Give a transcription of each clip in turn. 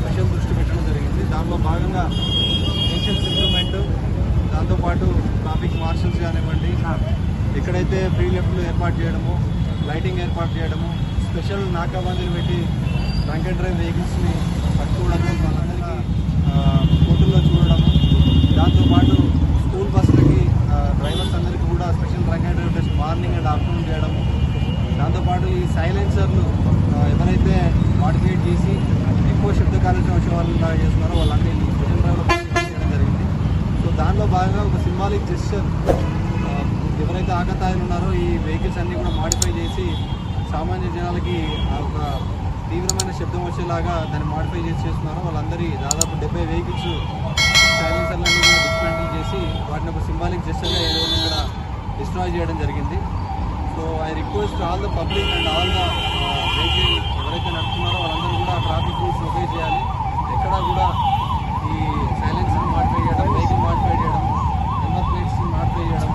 Special దృష్టి పెట్టడం జరిగింది. దానిలో భాగంగా ఎన్షన్స్ ఇంప్రూవ్మెంట్ దాంతోపాటు ట్రాఫిక్ మార్షల్స్ కానివ్వండి ఎక్కడైతే ఫ్రీ లెఫ్ట్లు ఏర్పాటు చేయడము లైటింగ్ ఏర్పాటు చేయడము స్పెషల్ నాకాబందీలు పెట్టి డ్రంక్ అండ్ డ్రైవ్ వెహికల్స్ని పట్టుకోవడం వాళ్ళందరికీ కోర్టుల్లో చూడడము. దాంతోపాటు స్కూల్ బస్సులకి డ్రైవర్స్ అందరికీ కూడా special drunk and drive test morning and afternoon చేయడము. దాంతోపాటు ఈ సైలెన్సర్లు ఎవరైతే మాడిఫై చేసి ఎక్కువ శబ్ద కాలుష్యం వచ్చే వాళ్ళు చేస్తున్నారో. వాళ్ళంటే చేయడం జరిగింది. సో దానిలో భాగంగా ఒక సింబాలిక్ జెస్చర్ ఎవరైతే ఆకతాయిలు ఉన్నారో ఈ వెహికల్స్ అన్నీ కూడా మాడిఫై చేసి సామాన్య జనాలకి ఆ ఒక తీవ్రమైన శబ్దం వచ్చేలాగా దాన్ని మాడిఫై చేసి చేస్తున్నారో. వాళ్ళందరి దాదాపు డెబ్బై వెహికల్స్ సైలెన్సర్లన్నీ కూడా డిస్మాంటిల్ చేసి వాటిని ఒక సింబాలిక్ జెస్చర్గా ఏదో ఇక్కడ డిస్ట్రాయ్ చేయడం జరిగింది. So I request all the public and all the vehicle ఎవరైతే నడుపుతున్నారో వాళ్ళందరూ కూడా ట్రాఫిక్ రూల్స్ ఒబే చేయాలి ఎక్కడా కూడా ఈ సైలెన్స్ మాడిఫై చేయడం వెహికల్ మాడిఫై చేయడం నెంబర్ ప్లేట్స్ మాడిఫై చేయడం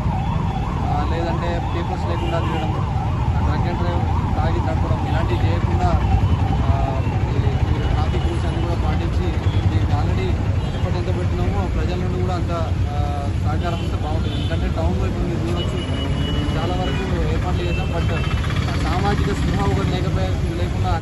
ఆ, లేదంటే పేపర్స్ లేకుండా తీయడం డ్రంక్ అండ్ డ్రైవ్ తాగి నడపడం ఇలాంటివి చేయకుండా ఆ, ఈ- ఈ ట్రాఫిక్ రూల్స్ అన్ని కూడా పాటించి దీనికి ఆల్రెడీ ఎప్పటి ఎంత పెట్టినామో ప్రజల నుండి కూడా అంత ఆ, సహకారం ఉంటే బాగుంటుంది. ఎందుకంటే టౌన్లో ఇప్పుడు మీరు చూడొచ్చు చాలా వరకు ఏర్పాట్లు చేద్దాం బట్ సామాజిక స్పృహ ఒకటి లేకపోయే లేకుండా